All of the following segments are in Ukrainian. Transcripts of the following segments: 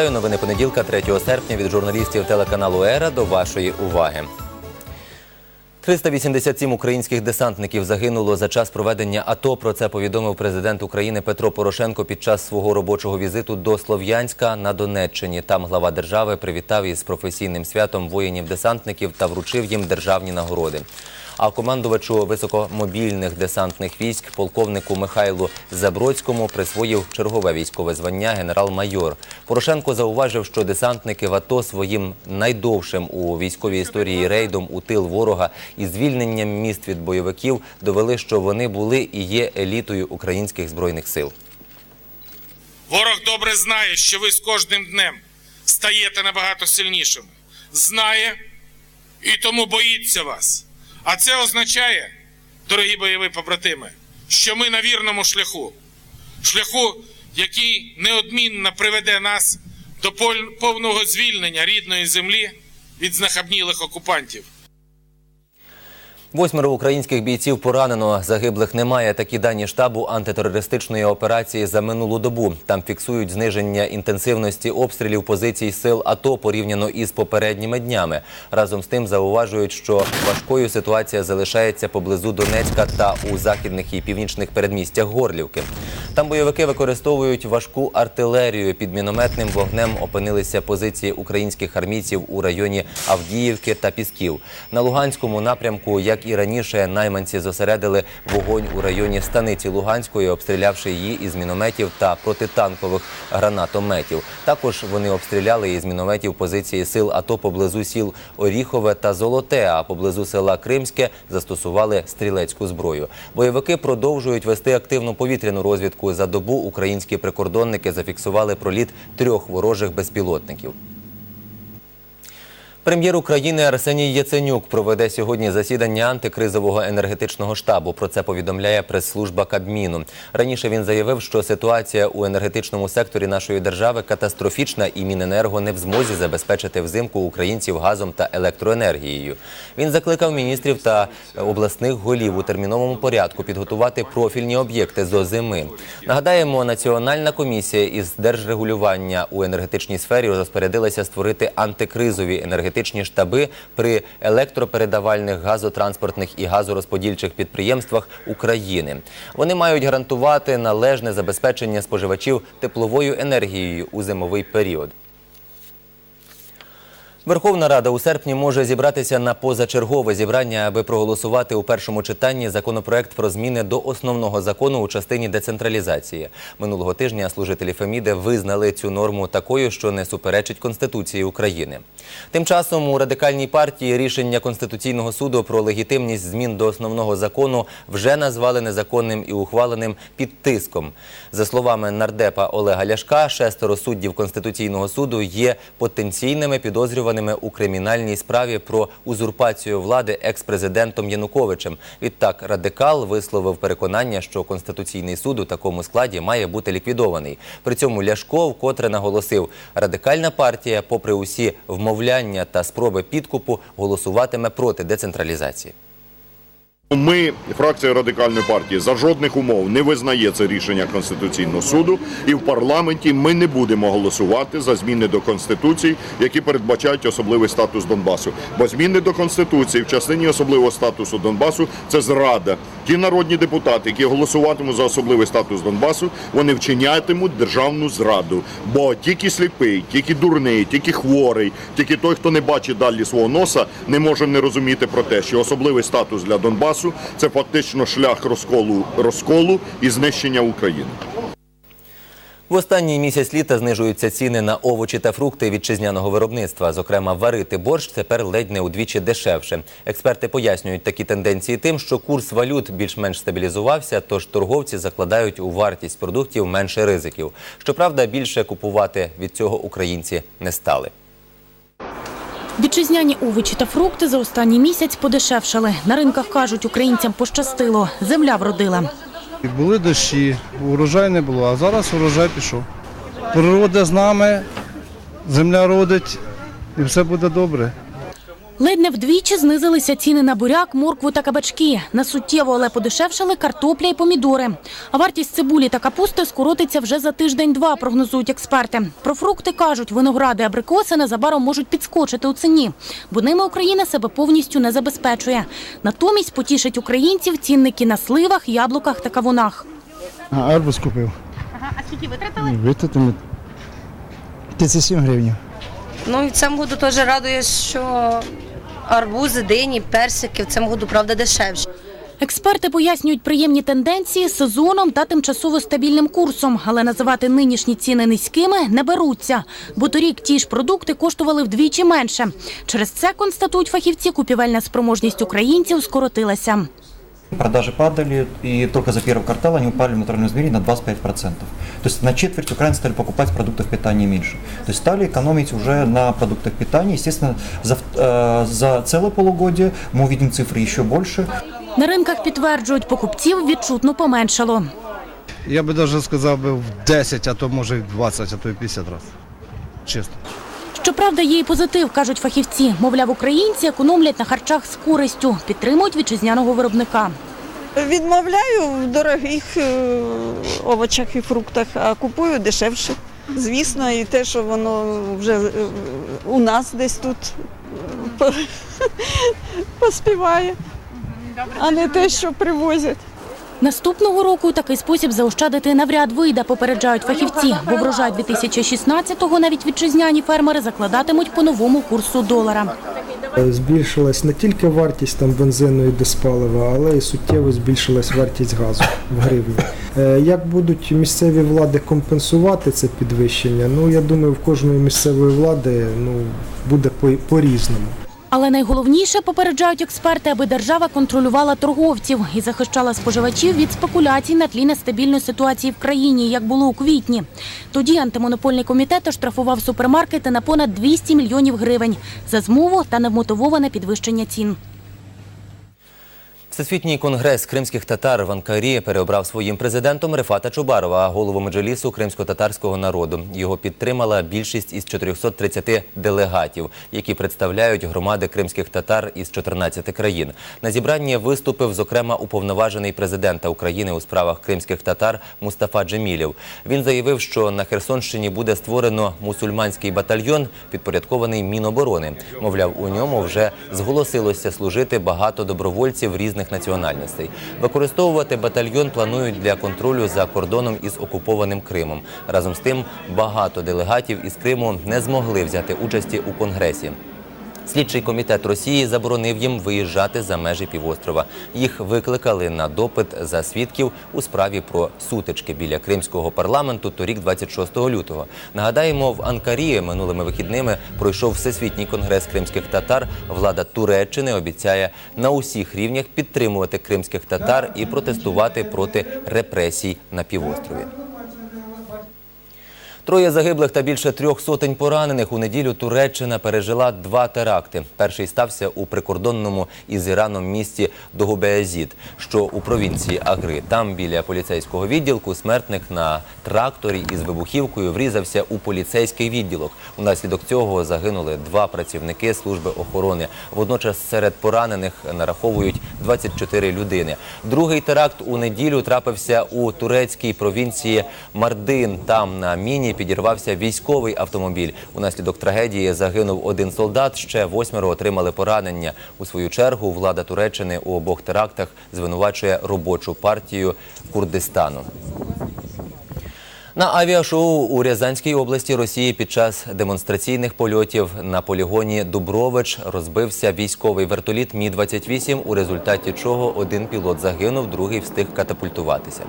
Вітаю новини понеділка, 3 серпня від журналістів телеканалу Ера до вашої уваги. 387 українських десантників загинуло за час проведення АТО. Про це повідомив президент України Петро Порошенко під час свого робочого візиту до Слов'янська на Донеччині. Там глава держави привітав із професійним святом воїнів-десантників та вручив їм державні нагороди. А командувачу високомобільних десантних військ полковнику Михайлу Забродському присвоїв чергове військове звання генерал-майор. Порошенко зауважив, що десантники в АТО своїм найдовшим у військовій історії рейдом у тил ворога і звільненням міст від бойовиків довели, що вони були і є елітою українських збройних сил. Ворог добре знає, що ви з кожним днем стаєте набагато сильнішими. Знає і тому боїться вас. А це означає, дорогі бойові побратими, що ми на вірному шляху. Шляху, який неодмінно приведе нас до повного звільнення рідної землі від знахабнілих окупантів. Восьмеро українських бійців поранено. Загиблих немає. Такі дані штабу антитерористичної операції за минулу добу. Там фіксують зниження інтенсивності обстрілів позицій сил АТО порівняно із попередніми днями. Разом з тим зауважують, що важкою ситуація залишається поблизу Донецька та у західних і північних передмістях Горлівки. Там бойовики використовують важку артилерію. Під мінометним вогнем опинилися позиції українських армійців у районі Авдіївки та Пісків. На Луганському напрямку, як і раніше, найманці зосередили вогонь у районі станиці Луганської, обстрілявши її із мінометів та протитанкових гранатометів. Також вони обстріляли із мінометів позиції сил АТО поблизу сіл Оріхове та Золоте, а поблизу села Кримське застосували стрілецьку зброю. Бойовики продовжують вести активну повітряну розвідку. За добу українські прикордонники зафіксували проліт трьох ворожих безпілотників. Прем'єр України Арсеній Яценюк проведе сьогодні засідання антикризового енергетичного штабу. Про це повідомляє прес-служба Кабміну. Раніше він заявив, що ситуація у енергетичному секторі нашої держави катастрофічна, і Міненерго не в змозі забезпечити взимку українців газом та електроенергією. Він закликав міністрів та обласних голів у терміновому порядку підготувати профільні об'єкти до зими. Нагадаємо, Національна комісія із держрегулювання у енергетичній сфері розпорядилася створити антикризові енергетичні штаби при електропередавальних газотранспортних і газорозподільчих підприємствах України. Вони мають гарантувати належне забезпечення споживачів тепловою енергією у зимовий період. Верховна Рада у серпні може зібратися на позачергове зібрання, аби проголосувати у першому читанні законопроект про зміни до основного закону у частині децентралізації. Минулого тижня служителі Феміди визнали цю норму такою, що не суперечить Конституції України. Тим часом у радикальній партії рішення Конституційного суду про легітимність змін до основного закону вже назвали незаконним і ухваленим під тиском. За словами нардепа Олега Ляшка, шестеро суддів Конституційного суду є потенційними підозрюваними у кримінальній справі про узурпацію влади екс-президентом Януковичем. Відтак радикал висловив переконання, що Конституційний суд у такому складі має бути ліквідований. При цьому Ляшко вкотре наголосив, радикальна партія, попри усі вмовляння та спроби підкупу, голосуватиме проти децентралізації. Ми, фракція радикальної партії, за жодних умов не визнає це рішення Конституційного суду, і в парламенті ми не будемо голосувати за зміни до конституції, які передбачають особливий статус Донбасу. Бо зміни до конституції в частині особливого статусу Донбасу це зрада. Ті народні депутати, які голосуватимуть за особливий статус Донбасу, вони вчинятимуть державну зраду. Бо тільки сліпий, тільки дурний, тільки хворий, тільки той, хто не бачить далі свого носа, не може не розуміти про те, що особливий статус для Донбасу це фактично шлях розколу розколу і знищення України. В останній місяць літа знижуються ціни на овочі та фрукти вітчизняного виробництва. Зокрема, варити борщ тепер ледь не удвічі дешевше. Експерти пояснюють такі тенденції тим, що курс валют більш-менш стабілізувався, тож торговці закладають у вартість продуктів менше ризиків. Щоправда, більше купувати від цього українці не стали. Вітчизняні овочі та фрукти за останній місяць подешевшали. На ринках кажуть, українцям пощастило. Земля вродила. Були дощі, урожай не було, а зараз урожай пішов. Природа з нами, земля родить і все буде добре. Ледь не вдвічі знизилися ціни на буряк, моркву та кабачки. На суттєво, але подешевшали картопля і помідори. А вартість цибулі та капусти скоротиться вже за тиждень-два, прогнозують експерти. Про фрукти кажуть, виногради, абрикоси незабаром можуть підскочити у ціні, бо ними Україна себе повністю не забезпечує. Натомість потішать українців цінники на сливах, яблуках та кавунах. Арбуз купив. Ага, а скільки витратили? Витратили 37 гривень. Ну і в цьому году теж радує, що арбузи, дині, персики в цьому году, правда, дешевші. Експерти пояснюють приємні тенденції сезоном та тимчасово стабільним курсом, але називати нинішні ціни низькими не беруться, бо торік ті ж продукти коштували вдвічі менше. Через це, констатують фахівці, купівельна спроможність українців скоротилася. Продажи падали, и только за первый квартал они упали в натуральном измерении на 25%. То есть на четверть украинцы стали покупать продуктов питания меньше. То есть стали экономить уже на продуктах питания. Естественно, за, э, за целое полугодие мы увидим цифры еще больше. На ринках підтверджують, покупців відчутно поменшало. Я би навіть сказав би в 10, а то може і в 20, а то і 50 разів. Чесно. Щоправда, є і позитив, кажуть фахівці. Мовляв, українці економлять на харчах з користю, підтримують вітчизняного виробника. Відмовляю в дорогих е, овочах і фруктах, а купую дешевше. Звісно, і те, що воно вже е, у нас десь тут е, поспіває, а не те, що привозять. Наступного року такий спосіб заощадити навряд вийде, попереджають фахівці. Бо врожай 2016-го навіть вітчизняні фермери закладатимуть по новому курсу долара. Збільшилась не тільки вартість там бензину і диспалива, але й суттєво збільшилась вартість газу в гривні. Е, Як будуть місцеві влади компенсувати це підвищення? Ну я думаю, в кожної місцевої влади ну буде по- по-різному. Але найголовніше, попереджають експерти, аби держава контролювала торговців і захищала споживачів від спекуляцій на тлі нестабільної ситуації в країні, як було у квітні. Тоді антимонопольний комітет оштрафував супермаркети на понад 200 мільйонів гривень за змову та невмотивоване підвищення цін. Всесвітній конгрес кримських татар в Анкарі переобрав своїм президентом Рефата Чубарова, голову меджлісу кримсько-татарського народу. Його підтримала більшість із 430 делегатів, які представляють громади кримських татар із 14 країн. На зібранні виступив, зокрема, уповноважений президента України у справах кримських татар Мустафа Джемілєв. Він заявив, що на Херсонщині буде створено мусульманський батальйон, підпорядкований Міноборони. Мовляв, у ньому вже зголосилося служити багато добровольців різних національностей. Використовувати батальйон планують для контролю за кордоном із окупованим Кримом. Разом з тим, багато делегатів із Криму не змогли взяти участі у конгресі. Слідчий комітет Росії заборонив їм виїжджати за межі півострова. Їх викликали на допит за свідків у справі про сутички біля кримського парламенту торік 26 лютого. Нагадаємо, в Анкарі минулими вихідними пройшов всесвітній конгрес кримських татар. Влада Туреччини обіцяє на усіх рівнях підтримувати кримських татар і протестувати проти репресій на півострові. Троє загиблих та більше трьох сотень поранених у неділю Туреччина пережила два теракти. Перший стався у прикордонному із Іраном місті Догобеязід, що у провінції Агри. Там біля поліцейського відділку смертник на тракторі із вибухівкою врізався у поліцейський відділок. Унаслідок цього загинули два працівники служби охорони. Водночас серед поранених нараховують 24 людини. Другий теракт у неділю трапився у турецькій провінції Мардин. Там на міні підірвався військовий автомобіль. Унаслідок трагедії загинув один солдат. Ще восьмеро отримали поранення. У свою чергу влада Туреччини у обох терактах звинувачує робочу партію Курдистану. На авіашоу у Рязанській області Росії під час демонстраційних польотів на полігоні Дубрович розбився військовий вертоліт Мі-28, у результаті чого один пілот загинув, другий встиг катапультуватися.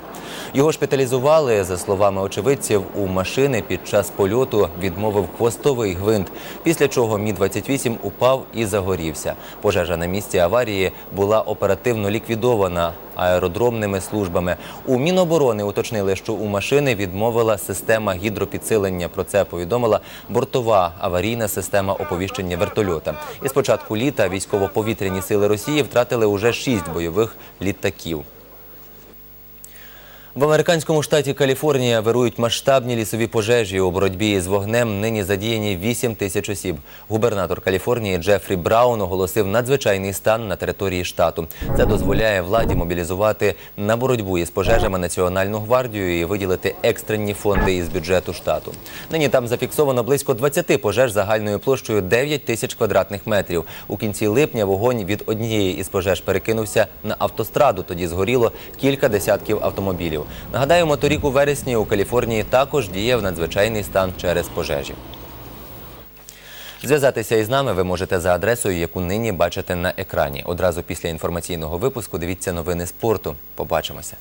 Його шпиталізували, за словами очевидців, у машини під час польоту відмовив хвостовий гвинт, після чого Мі-28 упав і загорівся. Пожежа на місці аварії була оперативно ліквідована аеродромними службами. У Міноборони уточнили, що у машини відмовила система гідропідсилення. Про це повідомила бортова аварійна система оповіщення вертольота. І з початку літа військово-повітряні сили Росії втратили уже шість бойових літаків. В американському штаті Каліфорнія вирують масштабні лісові пожежі. У боротьбі з вогнем нині задіяні 8 тисяч осіб. Губернатор Каліфорнії Джефрі Браун оголосив надзвичайний стан на території штату. Це дозволяє владі мобілізувати на боротьбу із пожежами Національну гвардію і виділити екстрені фонди із бюджету штату. Нині там зафіксовано близько 20 пожеж загальною площею 9 тисяч квадратних метрів. У кінці липня вогонь від однієї із пожеж перекинувся на автостраду. Тоді згоріло кілька десятків автомобілів. Нагадаємо, торік у вересні у Каліфорнії також діяв надзвичайний стан через пожежі. Зв'язатися із нами ви можете за адресою, яку нині бачите на екрані. Одразу після інформаційного випуску дивіться новини спорту. Побачимося.